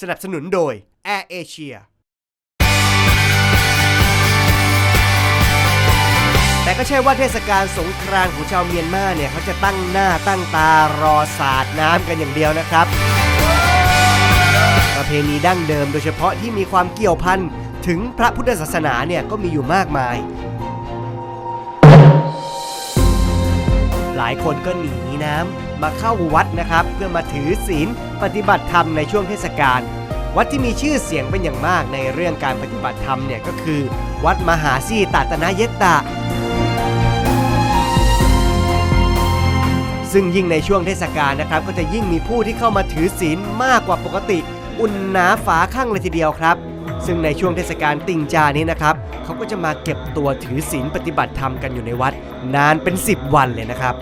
สนับสนุนโดย Air Asia แต่ก็ใช่ว่าเทศกาลสงกรานต์ของชาวเมียนมาเนี่ยเขาจะตั้งหน้าตั้งตารอสาดน้ำกันอย่างเดียวนะครับ ประเพณีดั้งเดิมโดยเฉพาะที่มีความเกี่ยวพันถึงพระพุทธศาสนาเนี่ยก็มีอยู่มากมาย หลายคนก็หนีน้ำมาเข้าวัดนะครับ เพื่อมาถือศีล ปฏิบัติธรรมในช่วงเทศกาลวัดที่มีชื่อเสียงเป็นอย่างมากในเรื่องการปฏิบัติธรรมเนี่ยก็คือ วัดมหาสีตตนาเยตตะ ซึ่งยิ่งในช่วงเทศกาลนะครับ ก็จะยิ่งมีผู้ที่เข้ามาถือศีลมากกว่าปกติ อุ่นหนาฝาข้างเลยทีเดียวครับ ซึ่งในช่วงเทศกาลติงจานี้นะครับเขาก็จะมาเก็บตัวถือศีลปฏิบัติธรรมกันอยู่ในวัด นานเป็น 10 วันเลยนะครับ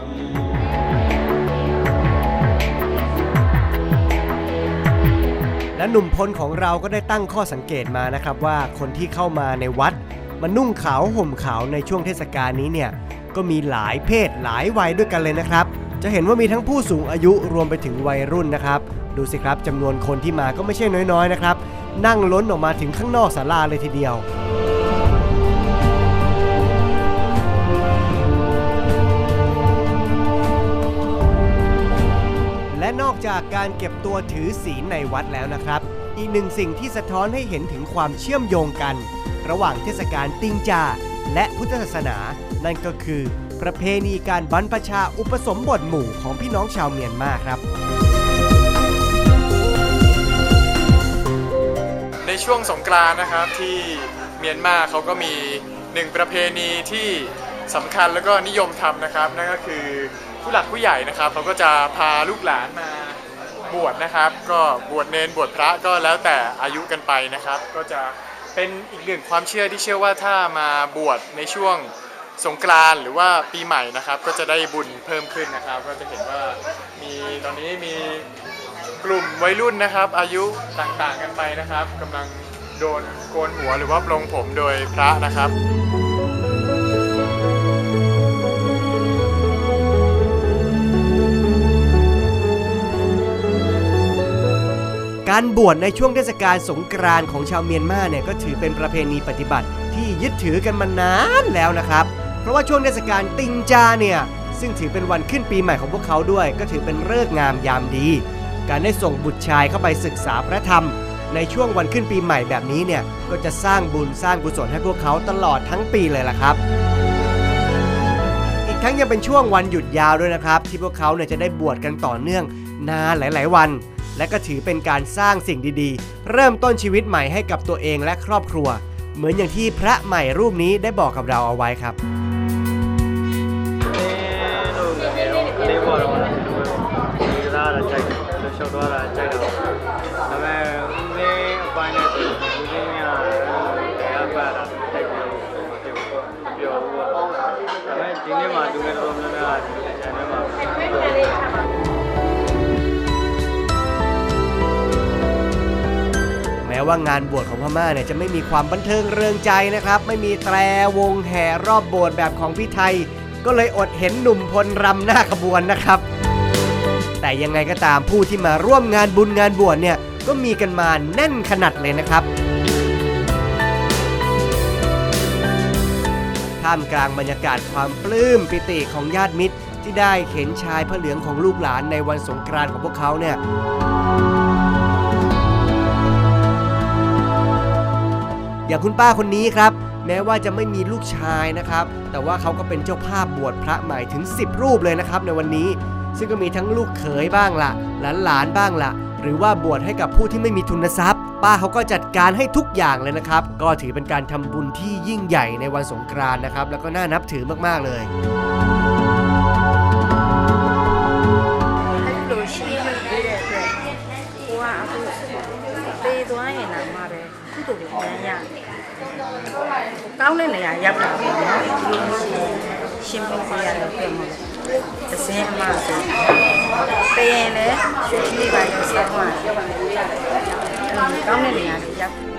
และหนุ่มพลของเราก็ได้ตั้งข้อสังเกตมานะครับว่าคนที่เข้ามาในวัดมานุ่งขาวห่มขาวในช่วงเทศกาลนี้เนี่ยก็มีหลายเพศหลายวัยด้วยกันเลยนะครับ จะเห็นว่ามีทั้งผู้สูงอายุรวมไปถึงวัยรุ่นนะครับ ดูสิครับจำนวนคนที่มาก็ไม่ใช่น้อยๆนะครับ นั่งล้นออกมาถึงข้างนอกศาลาเลยทีเดียว จากการเก็บตัวถือศีลในวัดแล้วนะครับ อีกหนึ่งสิ่งที่สะท้อนให้เห็นถึงความเชื่อมโยงกัน ระหว่างเทศกาลติงจา และพุทธศาสนา นั่นก็คือ ประเพณีการบรรพชาอุปสมบทหมู่ของพี่น้องชาวเมียนมาครับ ในช่วงสงกรานต์นะครับที่เมียนมาเขาก็มีหนึ่งประเพณีที่สำคัญแล้วก็นิยมทำนะครับ นั่นก็คือผู้หลักผู้ใหญ่นะครับเขาก็จะพาลูกหลานมา บวชนะครับ ก็บวชเนนบวชพระก็แล้วแต่อายุกันไปนะครับ ก็จะเป็นอีกหนึ่งความเชื่อที่เชื่อว่าถ้ามาบวชในช่วงสงกรานต์หรือว่าปีใหม่นะครับ ก็จะได้บุญเพิ่มขึ้นนะครับ ก็จะเห็นว่ามีตอนนี้มีกลุ่มวัยรุ่นนะครับ อายุต่างๆกันไปนะครับกำลังโดนโกนหัวหรือว่าปลงผมโดยพระนะครับ การบวชในช่วงเทศกาลสงกรานต์ของชาวเมียนมาเนี่ยก็ถือเป็นประเพณีปฏิบัติที่ยึดถือกันมานานแล้วนะครับ เพราะว่าช่วงเทศกาลติงจาเนี่ยซึ่งถือเป็นวันขึ้นปีใหม่ของพวกเขาด้วย ก็ถือเป็นฤกษ์งามยามดี การได้ส่งบุตรชายเข้าไปศึกษาพระธรรม ในช่วงวันขึ้นปีใหม่แบบนี้เนี่ยก็จะสร้างบุญสร้างกุศลให้พวกเขาตลอดทั้งปีเลยล่ะครับอีกทั้งยังเป็นช่วงวันหยุดยาวด้วยนะครับ ที่พวกเขาเนี่ยจะได้บวชกันต่อเนื่องนานหลาย ๆ วัน และก็ถือเป็นการสร้างสิ่งดีๆ เริ่มต้นชีวิตใหม่ให้กับตัวเองและครอบครัว เหมือนอย่างที่พระใหม่รูปนี้ได้บอกกับเราเอาไว้ครับ ม้ว่างานบวชของพม่าเนี่ยจะไม่มีความบันเทิงเริงใจนะครับ ไม่มีแตรวงแห่รอบโบสถ์แบบของพี่ไทย ก็เลยอดเห็นหนุ่มพลรำหน้าขบวนนะครับ แต่ยังไงก็ตามผู้ที่มาร่วมงานบุญงานบวชเนี่ยก็มีกันมาแน่นขนาดเลยนะครับท่ามกลางบรรยากาศความปลื้มปิติของญาติมิตร ที่ได้เข็นชายพระเหลืองของลูกหลานในวันสงกรานต์ของพวกเขาเนี่ย อย่างคุณป้าคนนี้ครับ แม้ว่าจะไม่มีลูกชายนะครับ แต่ว่าเขาก็เป็นเจ้าภาพบวชพระใหม่ถึง 10 รูปเลยนะครับ ในวันนี้ ซึ่งก็มีทั้งลูกเขยบ้างละหลานหลานๆบ้างละหรือว่าบวชให้กับผู้ที่ไม่มีทุนทรัพย์ ป้าเขาก็จัดการให้ทุกอย่างเลยนะครับ ก็ถือเป็นการทำบุญที่ยิ่งใหญ่ในวันสงกรานต์นะครับ แล้วก็น่านับถือมากๆเลย ကောင်းတဲ့နေရာရောက်တာပေါ့နော်။ဒီလိုရှိရင်ရှင်ပြပြရတော့ပြန်မလို့။တစ်စင်းအမဆိုတရင်လည်းရွှေချီပါရောဆက်သွားတယ်။ကောင်းတဲ့နေရာတွေရောက်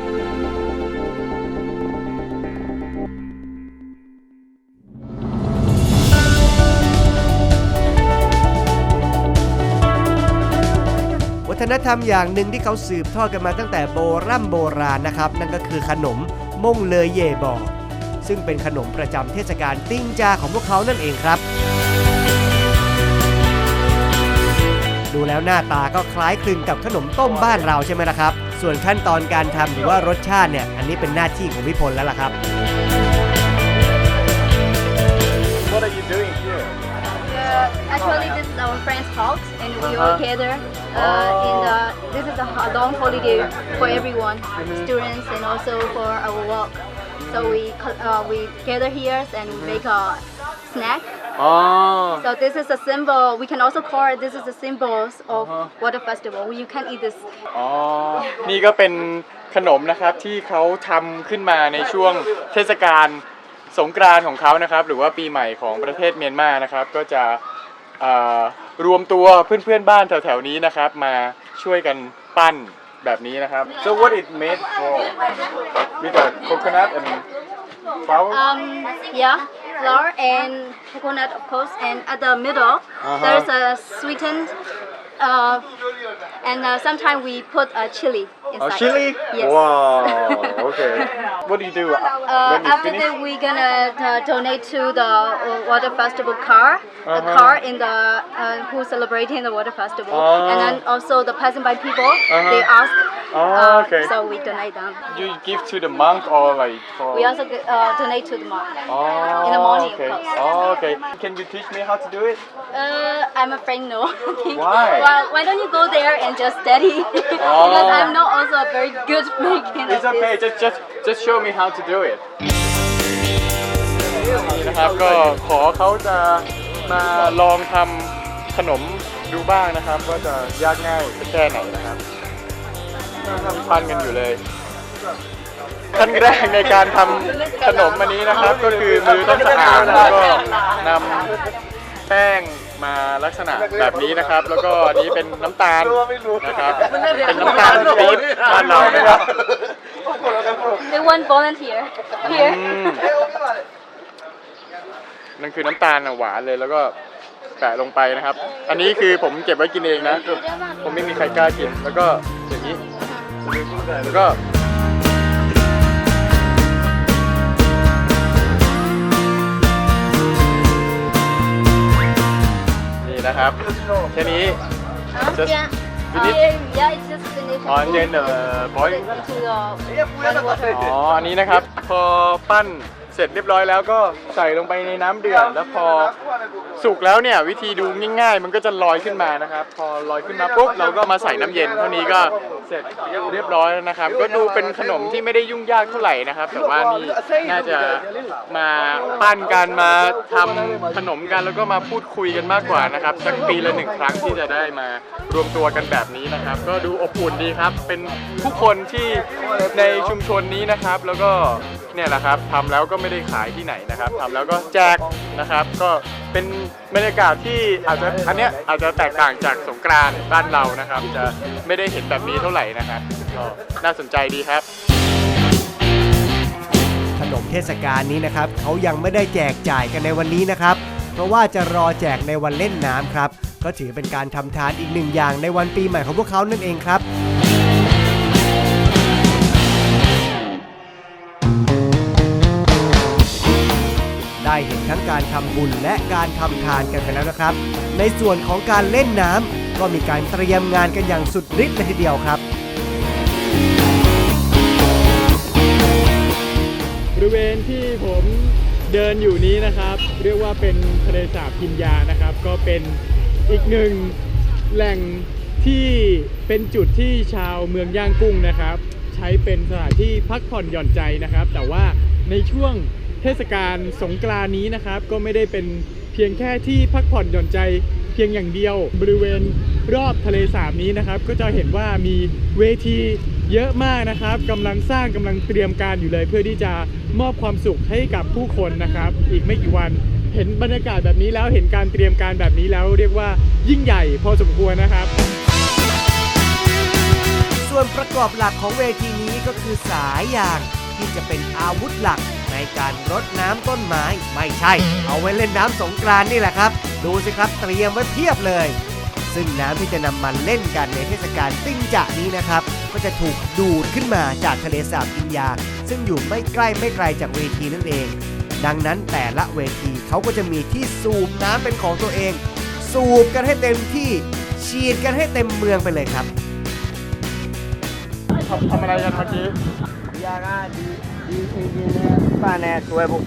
วัฒ นธรรมอย่างหนึ่งที่เขาสืบทอดกันมาตั้งแต่โบรำโบราณนะครับ นั่นก็คือขนม ม่งเลยเย่บอซึ่งเป็นขนมประจำเทศกาลติ้งจาของพวกเขานั่นเองครับ ดูแล้วหน้าตาก็คล้ายคลึงกับขนมต้มบ้านเราใช่ไหมล่ะครับ ส่วนขั้นตอนการทำหรือว่ารสชาติเนี่ย อันนี้เป็นหน้าที่ของพี่พลแล้วล่ะครับ actually, this is our friend's house, and we Uh-huh. all gather uh, in the. This is a ho- long holiday for everyone, Mm-hmm. students, and also for our work. So we co- uh, we gather here and we make a snack. อ๋อ So this is a symbol. We can also call it. This is the symbols of Uh-huh. water festival. You can eat this. อ๋อ นี่ก็เป็นขนมนะครับที่เขาทำขึ้นมาในช่วงเทศกาลสงกรานต์ของเขานะครับ หรือว่าปีใหม่ของประเทศเมียนมานะครับ ก็จะเอ่อ รวมตัวเพื่อนๆบ้านแถวๆนี้นะครับ มาช่วยกันปั้นแบบนี้นะครับ so what it made for with the coconut and flour Um, yeah, flour and coconut, of course, and at the middle Uh-huh. there's a sweetened, uh, and uh, sometimes we put a chili inside. Oh, chili? Yes. Wow. Okay. What do you do Uh, you after that, we're gonna uh, donate to the uh, water festival car, the Uh-huh. car in the uh, who's celebrating the water festival, Oh. and then also the passing by people. Uh-huh. They ask, Oh, uh, okay. so we donate them. You give to the monk or like for? We also uh, donate to the monk. Oh, in the morning, of okay. course. Oh, okay. Can you teach me how to do it? Uh, I'm afraid no. Why? Well, why don't you go there and just study? because Oh. I'm not also a very good making It's of okay. this. Just just just show me how to do it. นี่นะครับก็ขอเขาจะมาลองทำขนมดูบ้างนะครับ ว่าจะยากง่ายสักแค่ไหนนะครับ ทำปั้นกันอยู่เลย ขั้นแรกในการทำขนมอันนี้นะครับ ก็คือมือต้องสะอาดแล้วก็นำแป้งมาลักษณะแบบนี้นะครับ แล้วก็อันนี้เป็นน้ำตาลนะครับ เป็นน้ำตาลปี๊บบ้านเรานะครับ They want volunteer here. อืมนั่นคือน้ำตาลน่ะหวานเลยแล้วก็แปะลงไปนะครับ อันนี้คือผมเก็บไว้กินเองนะ ผมไม่มีใครกล้ากิน แล้วก็อย่างนี้ แล้วก็นี่นะครับแค่นี้ Huh? Just yeah. finish? Uh, yeah, it's just finished. on then uh, boil into the boiling water. อ๋ออันนี้นะครับ พอปั้นเสร็จเรียบร้อยแล้วก็ใส่ลงไปในน้ำเดือดแล้วพอสุกแล้วเนี่ยวิธีดูง่าย ๆ มันก็จะลอยขึ้นมานะครับ พอลอยขึ้นมาปุ๊บเราก็มาใส่น้ำเย็นเท่านี้ก็เสร็จเรียบร้อยแล้วนะครับ ก็ดูเป็นขนมที่ไม่ได้ยุ่งยากเท่าไหร่นะครับ แต่ว่านี่น่าจะมาปั้นกันมาทำขนมกันแล้วก็มาพูดคุยกันมากกว่านะครับสักปีละหนึ่งครั้งที่จะได้มารวมตัวกันแบบนี้นะครับ ก็ดูอบอุ่นดีครับ เป็นผู้คนที่ในชุมชนนี้นะครับ แล้วก็เนี่ยแหละครับทำแล้วก็ไม่ได้ขายที่ไหนนะครับทำแล้วก็แจกนะครับ ก็เป็นบรรยากาศที่อาจจะอันเนี้ยอาจจะแตกต่างจากสงกรานต์บ้านเรานะครับ จะไม่ได้เห็นแบบนี้เท่าไหร่นะครับก็น่าสนใจดีครับ ขนมเทศกาลนี้นะครับเขายังไม่ได้แจกจ่ายกันในวันนี้นะครับ เพราะว่าจะรอแจกในวันเล่นน้ำครับ ก็ถือเป็นการทำทานอีกหนึ่งอย่างในวันปีใหม่ของพวกเขานั่นเองครับ ได้เห็นทั้งการทำบุญและการทำทานกันไปแล้วนะครับ ในส่วนของการเล่นน้ำก็มีการเตรียมงานกันอย่างสุดฤทธิ์เลยทีเดียวครับ บริเวณที่ผมเดินอยู่นี้นะครับ เรียกว่าเป็นทะเลสาบพินยานะครับ ก็เป็นอีกหนึ่งแหล่งที่เป็นจุดที่ชาวเมืองย่างกุ้งนะครับ ใช้เป็นสถานที่พักผ่อนหย่อนใจนะครับ แต่ว่าในช่วง เทศกาลสงกรานนี้นะครับ ก็ไม่ได้เป็นเพียงแค่ที่พักผ่อนหย่อนใจเพียงอย่างเดียวบริเวณรอบทะเลสาบนี้นะครับ ก็จะเห็นว่ามีเวทีเยอะมากนะครับกำลังสร้างกำลังเตรียมการอยู่เลย เพื่อที่จะมอบความสุขให้กับผู้คนนะครับ อีกไม่กี่วันเห็นบรรยากาศแบบนี้แล้วเห็นการเตรียมการแบบนี้แล้ว เรียกว่ายิ่งใหญ่พอสมควรนะครับ ส่วนประกอบหลักของเวทีนี้ก็คือสายยางที่จะเป็นอาวุธหลัก การรดน้ำต้นไม้ ไม่ใช่ เอาไว้เล่นน้ำสงกรานนี่แหละครับ ดูสิครับเตรียมไว้เพียบเลย ซึ่งน้ำที่จะนำมาเล่นกันในเทศกาลติ้งจะนี้นะครับ ก็จะถูกดูดขึ้นมาจากทะเลสาบกินยา ซึ่งอยู่ไม่ใกล้ไม่ไกลจากเวทีนั่นเอง ดังนั้นแต่ละเวทีเขาก็จะมีที่สูบน้ำเป็นของตัวเอง สูบกันให้เต็มที่ฉีดกันให้เต็มเมืองไปเลยครับทำอะไรกันเมื่อกี้ยาหน้าดี ป้าแน่ช่วยผม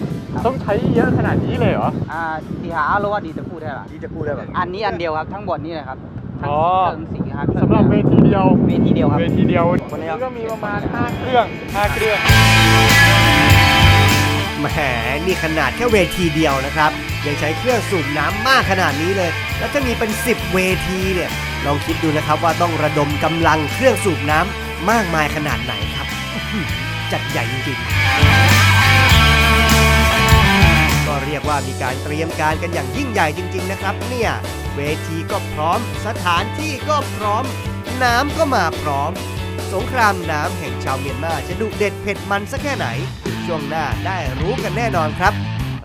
ต้องใช้เยอะขนาดนี้เลยเหรอ อ่าสีหาโลว่าดีจะพูดได้ป่ะดีจะพูดได้แบบอันนี้อันเดียวครับทั้งหมดนี่เลยครับทั้งอ๋อสีครับสำหรับเวทีเดียว เวทีเดียวครับ เวทีเดียววันนี้ก็มีประมาณ 5 เครื่อง5เครื่อง แหมนี่ขนาดแค่เวทีเดียวนะครับ ยังใช้เครื่องสูบน้ำมากขนาดนี้เลย แล้วถ้ามีเป็น 10 เวทีเนี่ย ลองคิดดูนะครับว่าต้องระดมกำลังเครื่องสูบน้ำมากมายขนาดไหนครับ จัดใหญ่จริงๆ ก็เรียกว่ามีการเตรียมการกันอย่างยิ่งใหญ่จริง ๆ นะครับ เนี่ย เวทีก็พร้อม สถานที่ก็พร้อม น้ำก็มาพร้อม สงครามน้ำแห่งชาวเมียนมาจะดุเด็ดเผ็ดมันสักแค่ไหน ช่วงหน้าได้รู้กันแน่นอนครับ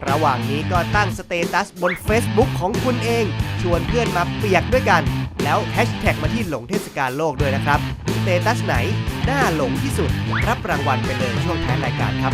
ระหว่างนี้ก็ตั้งสเตตัสบน Facebook ของคุณเอง ชวนเพื่อนมาเปียกด้วยกัน แล้วแฮชแท็กมาที่หลงเทศกาลโลกด้วยนะครับ เตตัสไหน น่าหลงที่สุด รับรางวัลไปเลยช่วงท้ายรายการครับ